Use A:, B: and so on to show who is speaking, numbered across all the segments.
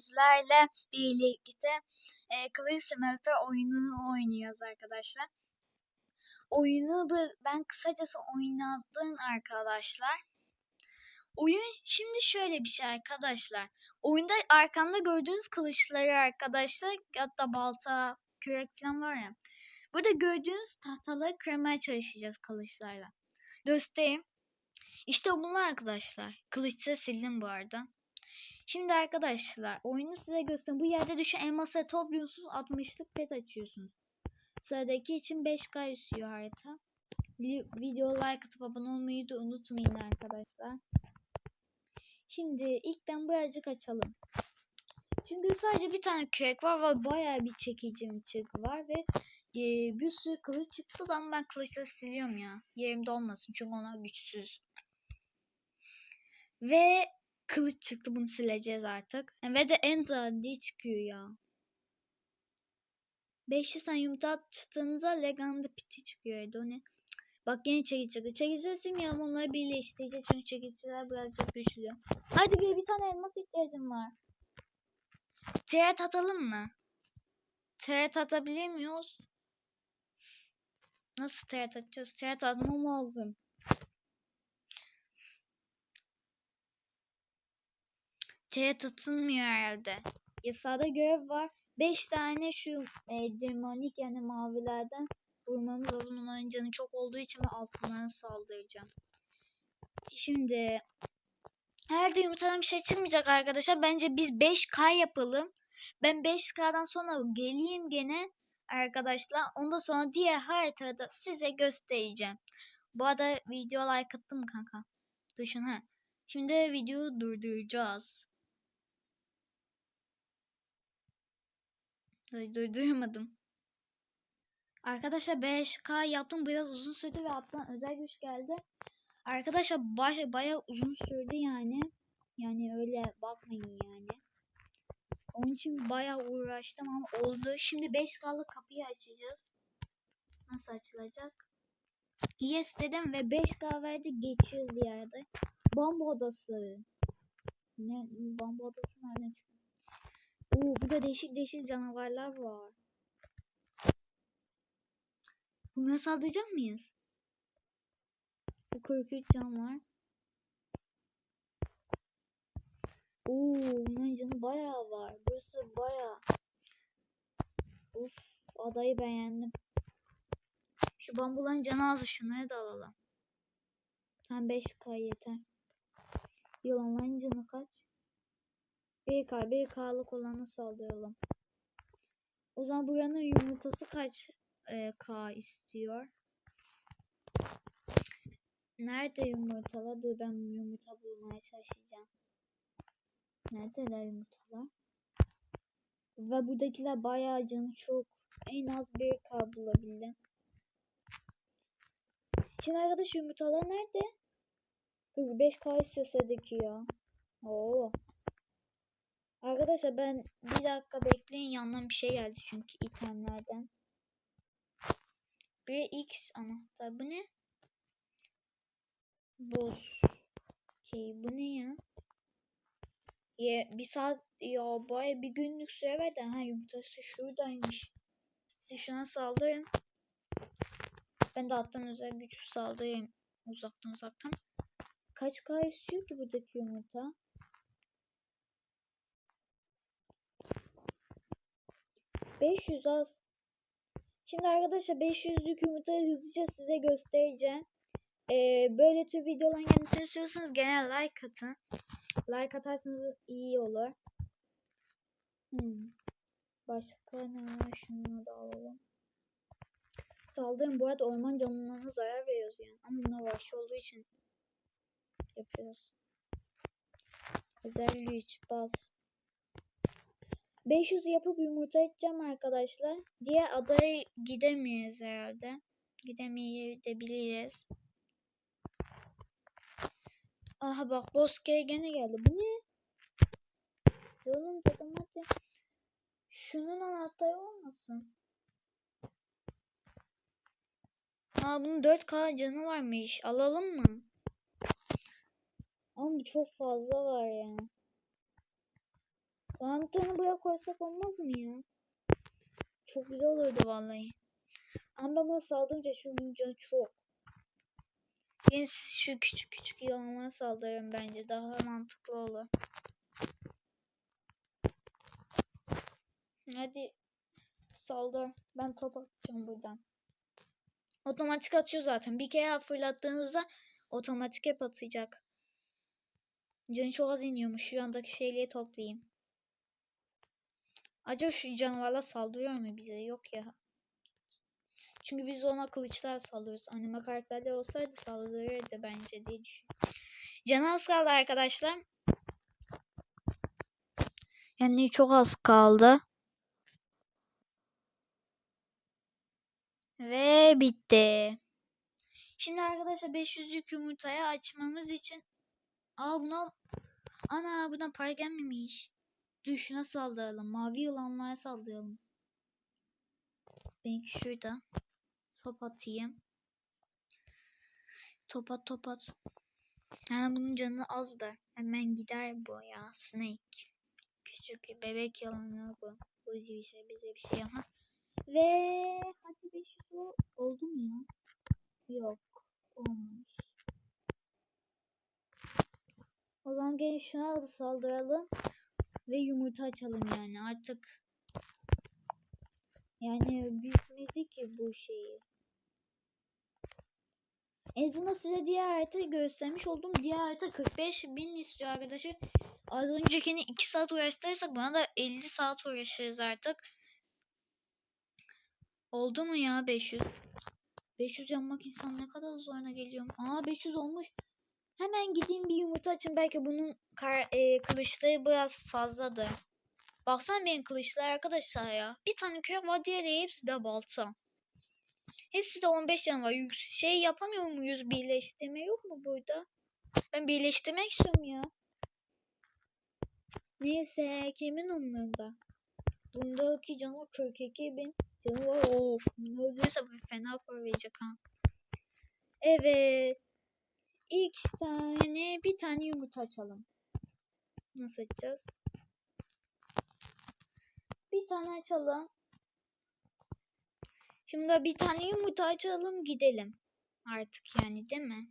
A: sizlerle birlikte e, Kılıç Simulator oyununu oynuyoruz arkadaşlar. Oyunu ben kısacası oynadım arkadaşlar. Oyun şimdi şöyle bir şey arkadaşlar. Oyunda arkamda gördüğünüz kılıçları arkadaşlar hatta balta, kürek falan var ya. Burada gördüğünüz tahtaları kırmaya çalışacağız kılıçlarla. Göstereyim. İşte bunlar arkadaşlar. Kılıçta sildim bu arada. Şimdi arkadaşlar oyunu size göstereyim. Bu yerde düşen elmasları topluyorsunuz. 60'lık pet açıyorsunuz. Sıradaki için 5K istiyor harita. Vi- Video like atıp abone olmayı da unutmayın arkadaşlar. Şimdi ilkten birazcık açalım. Çünkü sadece bir tane kürek var ve bayağı bir çekici çık var ve e, bir sürü kılıç çıktı da ben kılıçla siliyorum ya. Yerimde olmasın çünkü ona güçsüz. Ve kılıç çıktı bunu sileceğiz artık. Ve de en diye çıkıyor ya. 500 tane yumurta attığınızda Leganda piti çıkıyor evde o ne? Bak yine çekici çıktı. Çekicileri silmeyelim onları birleştireceğiz çünkü çekiciler birazcık güçlü. Hadi bir, bir tane elmas ihtiyacım var. Teret atalım mı? Teret atabilir miyiz? Nasıl teret atacağız? Teret atmam lazım. Teret atılmıyor herhalde. Yasada görev var. 5 tane şu e, demonik yani mavilerden vurmamız lazım. Onların canı çok olduğu için ve altından saldıracağım. Şimdi herhalde yumurtadan bir şey çıkmayacak arkadaşlar. Bence biz 5K yapalım. Ben 5K'dan sonra geleyim gene arkadaşlar. Ondan sonra diğer haritada size göstereceğim. Bu arada video like attım kanka? Düşün ha. Şimdi videoyu durduracağız. Dur, durduramadım. Arkadaşlar 5K yaptım biraz uzun sürdü ve alttan özel güç geldi. Arkadaşlar baya, baya uzun sürdü yani. Yani öyle bakmayın yani. Onun için baya uğraştım ama oldu. Şimdi 5K'lık kapıyı açacağız. Nasıl açılacak? Yes dedim ve 5K verdi geçiyoruz yerde. Bomba odası. Ne bomba odası nereden çıktı? Oo burada değişik değişik canavarlar var. Bunlara saldıracak mıyız? Bu 43 can var. Oo bunların canı bayağı var. Burası bayağı. Uf adayı beğendim. Şu bambuların canı az şunları da alalım. Hem 5k yeter. Yılanların canı kaç? 1k 1k'lık olanı saldıralım. O zaman buranın yumurtası kaç e, k istiyor? Nerede yumurtalar? Dur ben yumurta bulmaya çalışacağım. Neredeler yumurtalar? Ve buradakiler bayağı canı çok. En az 1k bulabildim. Şimdi arkadaş yumurtalar nerede? 5k istiyor ya. Oo. Arkadaşlar ben bir dakika bekleyin yandan bir şey geldi çünkü itemlerden. Bir X anahtar. Bu ne? Boss. Şey bu ne ya? Ya bir saat ya baya bir günlük süre verdi. Ha yumurtası şuradaymış. Siz şuna saldırın. Ben de alttan özel güç saldırayım. Uzaktan uzaktan. Kaç K istiyor ki buradaki yumurta? ...500 az. Şimdi arkadaşlar 500'lük yumurtayı hızlıca size göstereceğim. Ee, böyle tür videoların gelmesini istiyorsanız gene like atın. Like atarsanız iyi olur. Hmm. Başka ne var? Şunu da alalım. Saldırın bu arada orman canlılarına zarar veriyoruz yani. Ama bunlar vahşi olduğu için yapıyoruz. Özel güç bas. 500 yapıp yumurta edeceğim arkadaşlar. Diğer adaya gidemiyoruz herhalde. Gidemeyebiliriz. Aha bak Boske'ye gene geldi. Bu ne? Canım dedim hadi. Şunun anahtarı olmasın. Aa bunun 4K canı varmış. Alalım mı? Ama çok fazla var ya. Lanternı buraya koysak olmaz mı ya? Çok güzel olurdu vallahi. Ama ben buna saldırınca şu canı çok. Yine şu küçük küçük yılanlara saldırırım bence. Daha mantıklı olur. Hadi saldır. Ben top atacağım buradan. Otomatik atıyor zaten. Bir kere fırlattığınızda otomatik hep atacak. Canı çok az iniyormuş. Şu andaki şeyliği toplayayım. Acaba şu canavarlar saldırıyor mu bize? Yok ya. Çünkü biz ona kılıçlar sallıyoruz. Anime karakterler olsaydı saldırırdı bence diye düşünüyorum. Canı az kaldı arkadaşlar. Yani çok az kaldı. Ve bitti. Şimdi arkadaşlar 500'lük yumurtayı açmamız için Aa buna ana buna para gelmemiş. Şuna saldıralım. Mavi yılanlara saldıralım. Belki şurada. Top atayım. Top at top at. Yani bunun canı azdır. Hemen gider bu ya. Snake. Küçük bebek yılanı bu. Bu bir şey bize bir şey yapmaz. Ve hadi 500 o- oldu mu ya? Yok. Olmamış. O zaman gelin şuna da saldıralım. Ve yumurta açalım yani artık. Yani bitmedi ki bu şeyi. Azından size diğer haritayı göstermiş oldum. Diğer harita 45 bin istiyor arkadaşlar. Az öncekini 2 saat uğraştıysak buna da 50 saat uğraşırız artık. Oldu mu ya 500? 500 yapmak insan ne kadar zoruna geliyor. Aa 500 olmuş. Hemen gideyim bir yumurta açın. Belki bunun kar, e, kılıçları biraz fazladır. Baksana benim kılıçlar arkadaşlar ya. Bir tane kök var diğeri hepsi de balta. Hepsi de 15 can var. Şey yapamıyor muyuz? Birleştirme yok mu burada? Ben birleştirmek istiyorum ya. Neyse kimin umurunda? Bundaki canı 42 bin. Canı var of. Ne öldüyse bu fena para verecek ha. Evet. İlk tane bir tane yumurta açalım. Nasıl açacağız? Bir tane açalım. Şimdi bir tane yumurta açalım gidelim. Artık yani değil mi?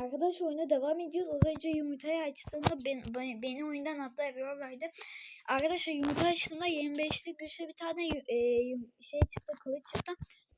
A: Arkadaş oyuna devam ediyoruz. Az önce yumurtayı açtığımda ben, ben- beni oyundan hatta error verdi. Arkadaşlar yumurta açtığımda 25'lik güçlü bir tane e, şey çıktı kılıç çıktı.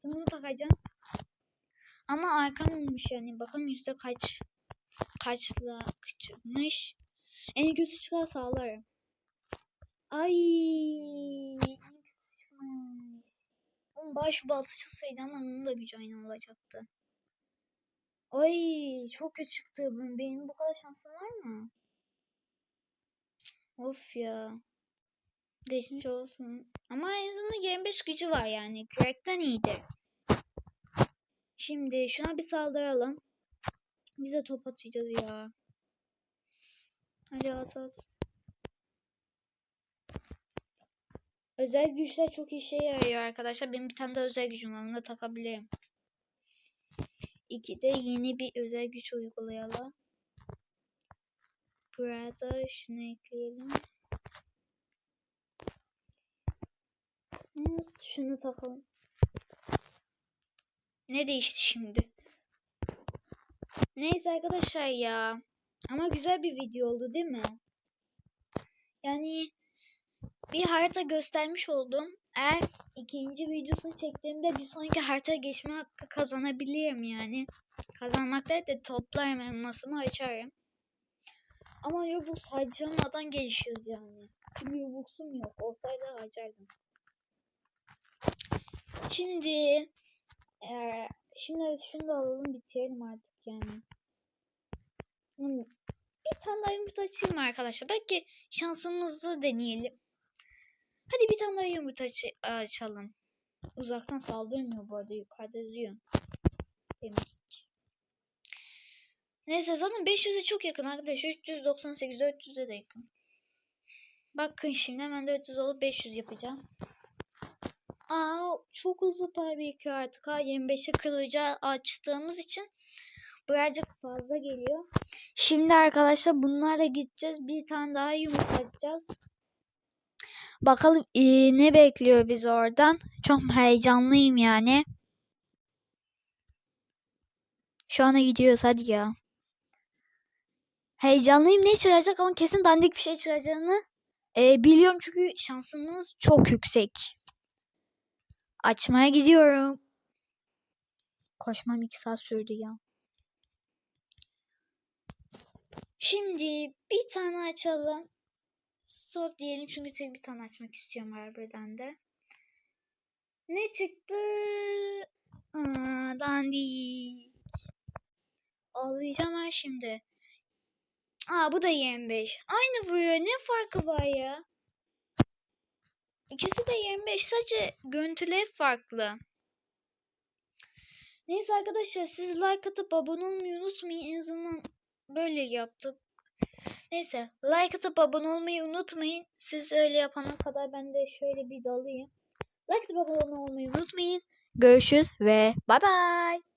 A: Şimdi bunu takacağım. Ama arkam olmuş yani. Bakalım yüzde kaç kaçla çıkmış. En kötü çıkan sağlarım. Ay en kötü çıkmış. Baş balta çıksaydı ama onun da gücü aynı olacaktı. Ay çok kötü çıktı. Ben- Benim bu kadar şansım var mı? Of ya. Geçmiş olsun. Ama en azından 25 gücü var yani. Crack'ten iyidir. Şimdi şuna bir saldıralım. Bize top atacağız ya. Hadi at at. Özel güçler çok işe yarıyor arkadaşlar. Benim bir tane de özel gücüm var. Onu da takabilirim. İki de yeni bir özel güç uygulayalım. Burada şunu ekleyelim. Şunu takalım. Ne değişti şimdi? Neyse arkadaşlar ya. Ama güzel bir video oldu değil mi? Yani bir harita göstermiş oldum. Eğer ikinci videosunu çektiğimde bir sonraki harita geçme hakkı kazanabilirim yani. Kazanmak değil de toplarım elmasımı açarım. Ama Robux harcamadan gelişiyoruz yani. Çünkü Robux'um yok. Olsaydı harcardım. Şimdi eee şimdi şunu da alalım bitirelim artık yani. Hmm, Bir tane daha yumurta açayım arkadaşlar? Belki şansımızı deneyelim. Hadi bir tane daha yumurta aç- açalım. Uzaktan saldırmıyor bu arada yukarıda yazıyor. Demek. Neyse zaten 500'e çok yakın arkadaşlar. 398 400'e de yakın. Bakın şimdi hemen 400 olup 500 yapacağım. Aa çok hızlı para birikiyor artık ha. 25'e kılıcı açtığımız için birazcık fazla geliyor. Şimdi arkadaşlar bunlarla gideceğiz. Bir tane daha yumurta açacağız. Bakalım eee, ne bekliyor bizi oradan. Çok heyecanlıyım yani. Şu ana gidiyoruz hadi ya. Heyecanlıyım ne çıkacak ama kesin dandik bir şey çıkacağını eee, biliyorum çünkü şansımız çok yüksek. Açmaya gidiyorum. Koşmam iki saat sürdü ya. Şimdi bir tane açalım. Stop diyelim çünkü tek bir tane açmak istiyorum her birden de. Ne çıktı? Aa, dandik. Ağlayacağım ben şimdi. Aa bu da 25. Aynı vuruyor. Ne farkı var ya? İkisi de 25. Sadece görüntüleri farklı. Neyse arkadaşlar siz like atıp abone olmayı unutmayın. En azından böyle yaptık. Neyse like atıp abone olmayı unutmayın. Siz öyle yapana kadar ben de şöyle bir dalayım. Like atıp abone olmayı unutmayın. Görüşürüz ve bay bay.